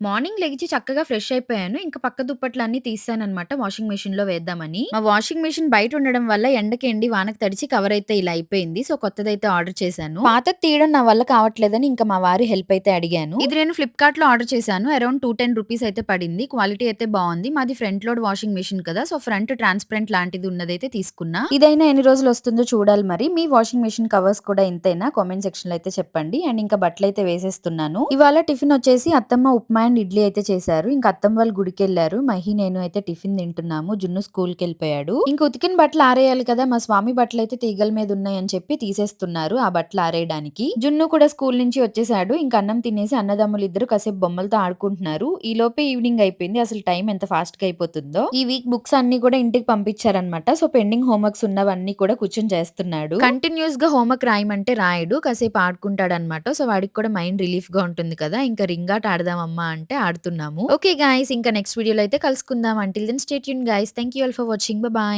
Morning లెగిచి చక్కగా fresh అయిపోయాను. ఇంక పక్క దుప్పట్లన్నీ తీసేసాననమాట వాషింగ్ మెషిన్‌లో వేద్దామని. మా వాషింగ్ మెషిన్ బయట ఉండడం వల్ల ఎండకి ఎండి, వానకి తడిచి కవర్ అయితే ఇలా అయిపోయింది. సో, కొత్తదైతే ఆర్డర్ చేశాను. పాతది తీయడం నా వల్ల కావట్లేదని ఇంకా మా వారి హెల్ప్ అయితే అడిగాను. ఇది నేను ఫ్లిప్‌కార్ట్‌లో ఆర్డర్ చేశాను. అరౌండ్ 210 రూపీస్ అయితే పడింది. క్వాలిటీ అయితే బావుంది. మాది ఫ్రంట్ లోడ్ వాషింగ్ మెషిన్ కదా! సో, ఫ్రంట్ ట్రాన్స్‌పరెంట్ లాంటిది ఉన్నదైతే తీసుకున్నా. ఇదైనా ఎన్ని రోజులు వస్తుందో చూడాలి మరి. మీ వాషింగ్ మెషిన్ కవర్స్ కూడా ఇంతేనా? కామెంట్ సెక్షన్‌లో అయితే చెప్పండి. అండ్ ఇంకా బట్టలైతే వేసేస్తున్నాను. ఇవాళ టిఫిన్ వచ్చేసి అత్తమ్మ ఉప్మా అండ్ ఇడ్లీ అయితే చేశారు. ఇంకా అత్తమ్మ వాళ్ళు గుడికెళ్ళారు. మహి, నేను అయితే టిఫిన్ తింటున్నాము. జున్ను స్కూల్‌కెళ్ళిపోయాడు. ఇంక ఉతికిన బట్టలు ఆరేయాలి కదా! మా స్వామి బట్టలైతే తీగల మీద ఉన్నాయని చెప్పి తీసేస్తున్నారు ఆ బట్టలు ఆరేయడానికి. జున్ను కూడా స్కూల్ నుంచి వచ్చేసాడు. ఇంక అన్నం తినేసి అన్నదమ్ములు ఇద్దరు కాసేపు బొమ్మలతో ఆడుకుంటున్నారు. ఈ లోపే ఈవినింగ్ అయిపోయింది. అసలు టైం ఎంత ఫాస్ట్గా అయిపోతుందో. ఈ వీక్ బుక్స్ అన్ని కూడా ఇంటికి పంపించారనమాట. సో, పెండింగ్ హోంవర్క్స్ ఉన్నవన్నీ కూడా కూర్చొని చేస్తున్నాడు. కంటిన్యూస్గా హోంవర్క్ రాయమంటే రాయడు. కాసేపు ఆడుకుంటాడనమాట. సో, వాడికి కూడా మైండ్ రిలీఫ్గా ఉంటుంది కదా! ఇంకా రింగ్ ఆట ఆడదామమ్మా అంటే ఆడుతున్నాము. ఓకే గాయస్ ఇంకా నెక్స్ట్ వీడియోలో అయితే కలుసుకుందాం. Until then stay Yoon guys thank you all for watching. Bye